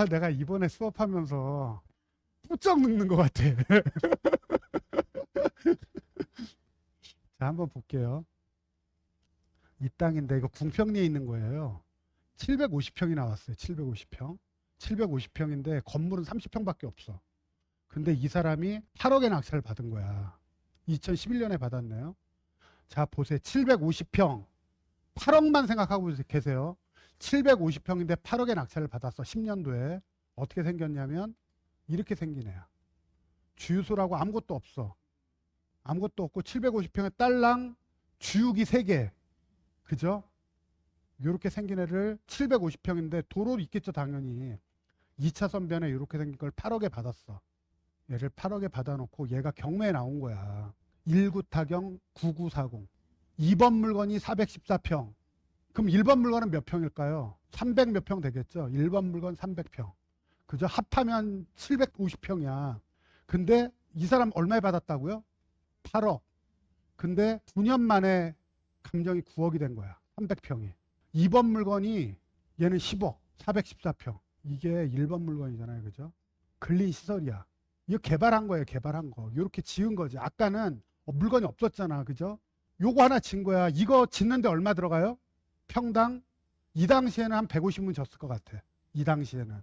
아, 내가 이번에 수업하면서 뿌쩍 늙는 것 같아. 자, 한번 볼게요. 이 땅인데 이거 궁평리에 있는 거예요. 750평이 나왔어요. 750평. 750평인데 건물은 30평밖에 없어. 근데 이 사람이 8억의 낙찰을 받은 거야. 2011년에 받았네요. 자, 보세요. 750평. 8억만 생각하고 계세요. 750평인데 8억의 낙찰을 받았어. 10년도에. 어떻게 생겼냐면 이렇게 애야. 주유소라고 아무것도 없어. 아무것도 없고 750평에 딸랑 주유기 3개. 그죠? 이렇게 생긴 애를 750평인데 도로 있겠죠 당연히 2차선 변에 이렇게 생긴 걸 8억에 받았어 얘를 8억에 받아놓고 얘가 경매에 나온 거야 19타경 9940 2번 물건이 414평 그럼 1번 물건은 몇 평일까요? 300 몇 평 되겠죠? 1번 물건 300평. 그죠? 합하면 750평이야. 근데 이 사람 얼마에 받았다고요? 8억. 근데 9년 만에 감정이 9억이 된 거야 300평이. 2번 물건이 얘는 10억 414평. 이게 1번 물건이잖아요 그죠? 근린 시설이야. 이거 개발한 거예요 개발한 거. 이렇게 지은 거지. 아까는 어, 물건이 없었잖아 그죠? 요거 하나 진 거야. 이거 짓는데 얼마 들어가요 평당 이 당시에는 한 150문 졌을 것 같아. 이 당시에는.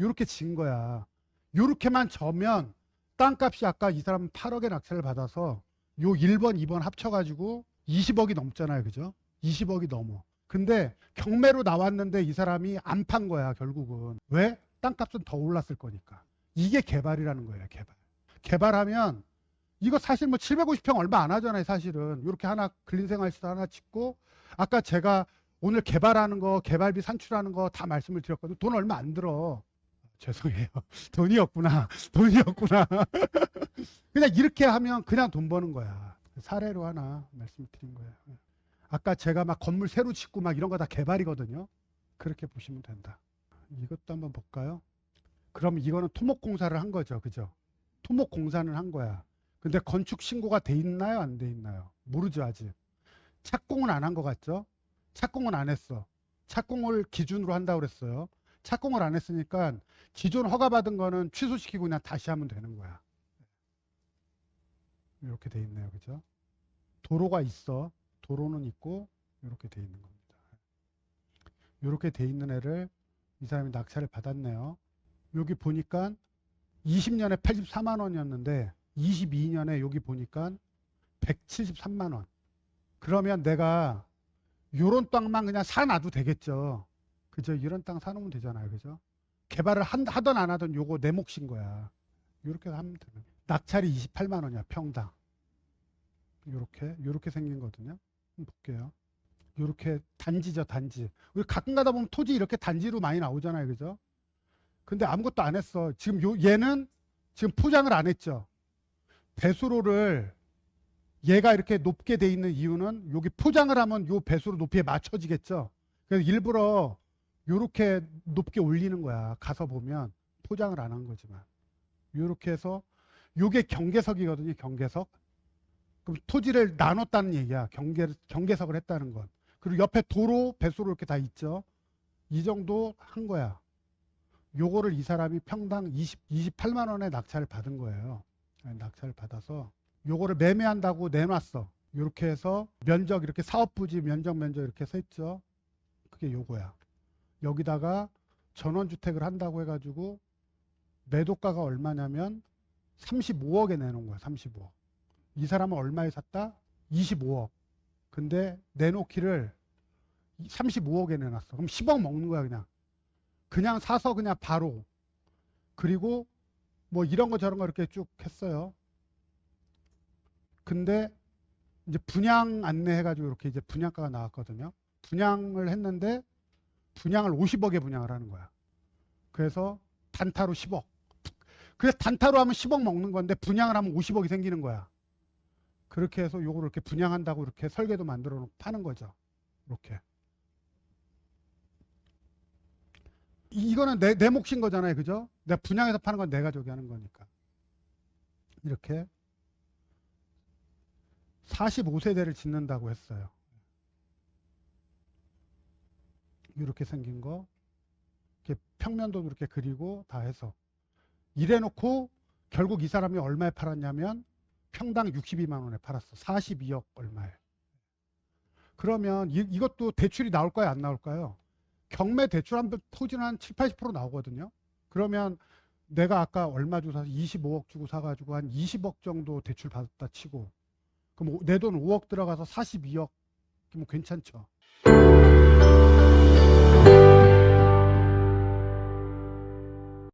요렇게 진 거야. 요렇게만 져면 땅값이 아까 이 사람은 8억의 낙찰을 받아서 요 1번 2번 합쳐가지고 20억이 넘잖아요. 그죠? 20억이 넘어. 근데 경매로 나왔는데 이 사람이 안 판 거야 결국은. 왜? 땅값은 더 올랐을 거니까. 이게 개발이라는 거예요 개발. 개발하면 이거 사실 뭐 750평 얼마 안 하잖아요 사실은 이렇게 하나 근린생활시설 하나 짓고 아까 제가 오늘 개발하는 거 개발비 산출하는 거 다 말씀을 드렸거든요 돈 얼마 안 들어 죄송해요 돈이 없구나 돈이 없구나 그냥 이렇게 하면 그냥 돈 버는 거야 사례로 하나 말씀드린 거예요 아까 제가 막 건물 새로 짓고 막 이런 거 다 개발이거든요. 그렇게 보시면 된다. 이것도 한번 볼까요? 그럼 이거는 토목공사를 한 거죠. 그죠? 토목공사는 한 거야. 근데 건축 신고가 돼 있나요? 안 돼 있나요? 모르죠, 아직. 착공은 안 한 것 같죠? 착공은 안 했어. 착공을 기준으로 한다고 그랬어요. 착공을 안 했으니까 기존 허가받은 거는 취소시키고 그냥 다시 하면 되는 거야. 이렇게 돼 있네요. 그죠? 도로가 있어. 도로는 있고 이렇게 돼 있는 겁니다. 이렇게 돼 있는 애를 이 사람이 낙찰을 받았네요. 여기 보니까 20년에 84만 원이었는데 22년에 여기 보니까 173만 원. 그러면 내가 요런 땅만 그냥 사놔도 되겠죠. 그죠? 이런 땅 사놓으면 되잖아요. 그죠? 개발을 한, 하던 안 하던 요거 내 몫인 거야. 이렇게 하면 되는 낙찰이 28만 원이야. 평당. 요렇게 요렇게 생긴 거거든요. 볼게요. 이렇게 단지죠, 단지. 우리 가끔 가다 보면 토지 이렇게 단지로 많이 나오잖아요, 그죠? 근데 아무것도 안 했어. 지금 요, 얘는 지금 포장을 안 했죠. 배수로를 얘가 이렇게 높게 돼 있는 이유는 여기 포장을 하면 요 배수로 높이에 맞춰지겠죠. 그래서 일부러 요렇게 높게 올리는 거야. 가서 보면 포장을 안 한 거지만. 요렇게 해서 요게 경계석이거든요, 경계석. 그럼 토지를 나눴다는 얘기야. 경계, 경계석을 했다는 건. 그리고 옆에 도로, 배수로 이렇게 다 있죠. 이 정도 한 거야. 요거를 이 사람이 평당 20, 28만 원에 낙찰을 받은 거예요. 네, 낙찰을 받아서 요거를 매매한다고 내놨어. 이렇게 해서 면적 이렇게 사업 부지 면적 면적 이렇게 써 있죠. 그게 요거야. 여기다가 전원 주택을 한다고 해가지고 매도가가 얼마냐면 35억에 내놓은 거야. 35억. 이 사람은 얼마에 샀다? 25억. 근데 내놓기를 35억에 내놨어. 그럼 10억 먹는 거야, 그냥. 그냥 사서 그냥 바로. 그리고 뭐 이런 거 저런 거 이렇게 쭉 했어요. 근데 이제 분양 안내해가지고 이렇게 이제 분양가가 나왔거든요. 분양을 했는데 분양을 50억에 분양을 하는 거야. 그래서 단타로 10억. 그래서 단타로 하면 10억 먹는 건데 분양을 하면 50억이 생기는 거야. 그렇게 해서 요거를 이렇게 분양한다고 이렇게 설계도 만들어 놓고 파는 거죠. 이렇게. 이거는 내, 내 몫인 거잖아요. 그죠? 내가 분양해서 파는 건 내가 저기 하는 거니까. 이렇게 45세대를 짓는다고 했어요. 이렇게 생긴 거. 이렇게 평면도 이렇게 그리고 다 해서 이래놓고 결국 이 사람이 얼마에 팔았냐면 평당 62만 원에 팔았어. 42억 얼마에. 그러면 이, 이것도 대출이 나올까요? 안 나올까요? 경매 대출 한 토지는 한 7, 80% 나오거든요. 그러면 내가 아까 얼마 주고 사서 25억 주고 사가지고 한 20억 정도 대출 받았다 치고 그럼 내 돈 5억 들어가서 42억 그러면 괜찮죠.